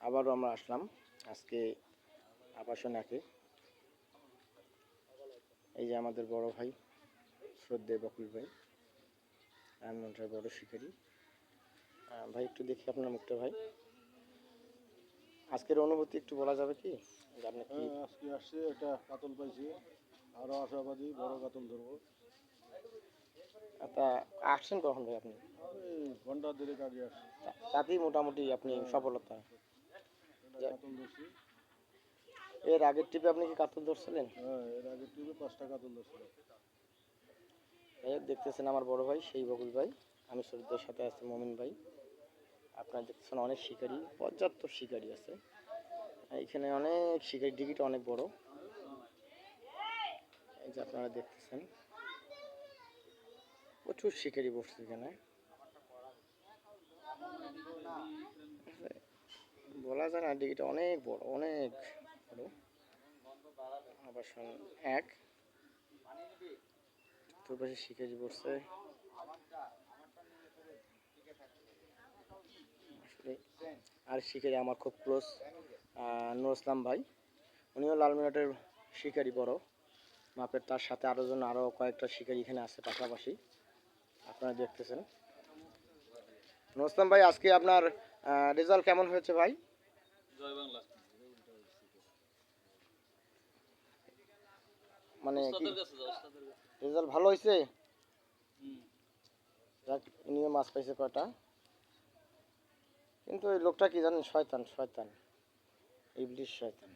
আবারও আমরা আসলাম আজকে আবাসনাকে এই যে আমাদের বড় ভাই শ্রদ্ধে বকুল ভাই রামমন্ডলের বড় শিকারী। ভাই একটু দেখি আপনার মুখটা ভাই। আজকের অনুভূতি একটু বলা যাবে কি? যে আপনি কি হ্যাঁ আজকে আসছে একটা কাতল পাইছি। আরও আশাবাদী বড় কাতল ধরবো। তা আসছেন কখন ভাই আপনি? ঘণ্টা দেড়েক আগে আসছে। তাতেই মোটামুটি আপনি সফলতা একটা যাক। কাতল ধরছি এর আগের ট্রিপে আপনি কি কাতল ধরছিলেন? হ্যাঁ এর টিপে পাঁচটা কাতল দেখতেছেন আমার বড় ভাই সেই বকুল ভাই। আমি শরীরদের সাথে আছি মমিন ভাই। আপনারা দেখতেছেন অনেক শিকারি পর্যাপ্ত শিকারি আছে। এখানে অনেক শিকারি ডিগিটা অনেক বড়। এই যে আপনারা দেখতেছেন প্রচুর শিকারি বসছে এখানে বলা যায় না ডিগিটা অনেক বড় অনেক বড়। আবার শোন- এক। তোর পাশে শিকারি পড়ছে। আর শিকারি আমার খুব ক্লোজ নুর ইসলাম ভাই। উনিও লাল মিনাটের শিকারি বড়। মাপের তার সাথে আরও জন আরও কয়েকটা শিকারি এখানে আছে পাশাপাশি। আপনারা দেখতেছেন। নুর ইসলাম ভাই, আজকে আপনার রেজাল্ট কেমন হয়েছে ভাই? জয় বাংলা। মানে রেজাল্ট ভালো হয়েছে যাক ইনিও মাছ পাইছে কয়টা। কিন্তু ওই লোকটা কি জানেন? শয়তান শয়তান। ইবলিশ শয়তান।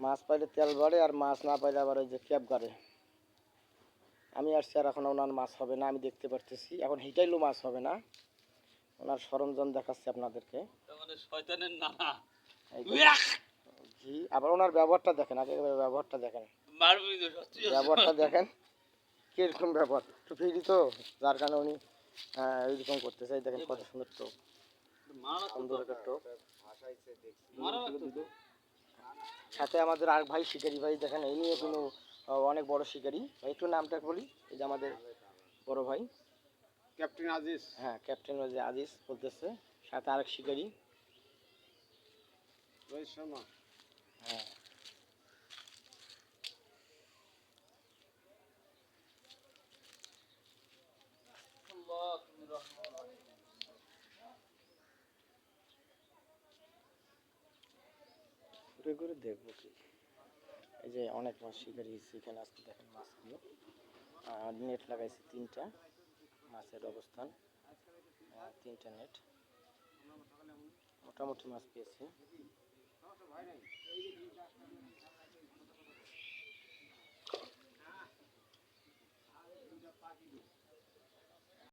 মাছ পাইলে তেল বাড়ে আর মাছ না পাইলে আবার ওই যে ক্যাব গাড়ে। আমি আসছি আর এখন ওনার মাছ হবে না আমি দেখতে পারতেছি। এখন হিটাইলো মাছ হবে না। ওনার সরঞ্জাম দেখাচ্ছি আপনাদেরকে। শয়তানের নানা। আবার ওনার ব্যবহারটা দেখেন আগে ব্যবহারটা দেখেন। ব্যবহারটা দেখেন কীরকম ব্যবহার। একটু ফ্রি তো যার কারণে উনি আহ, এইরকম করতে চাই দেখেন কত সুন্দর টোপ। সুন্দর একটা টোপ। সাথে আমাদের আর ভাই শিকারি ভাই দেখেন এই নিয়ে কোনো অনেক বড় শিকারি। ভাই একটু নামটা বলি এই যে আমাদের বড় ভাই। ক্যাপ্টেন আজিজ। হ্যাঁ ক্যাপ্টেন ওই যে আজিজ বলতেছে সাথে আরেক শিকারি। রোহিত শর্মা। হ্যাঁ। ঘুরে ঘুরে দেখব কি। এই যে অনেক মাছ শিকারি এখানে আজকে দেখেন মাছগুলো। আর নেট লাগাইছে তিনটা। মাছের অবস্থান তিনটা নেট মোটামুটি মাছ পেয়েছি।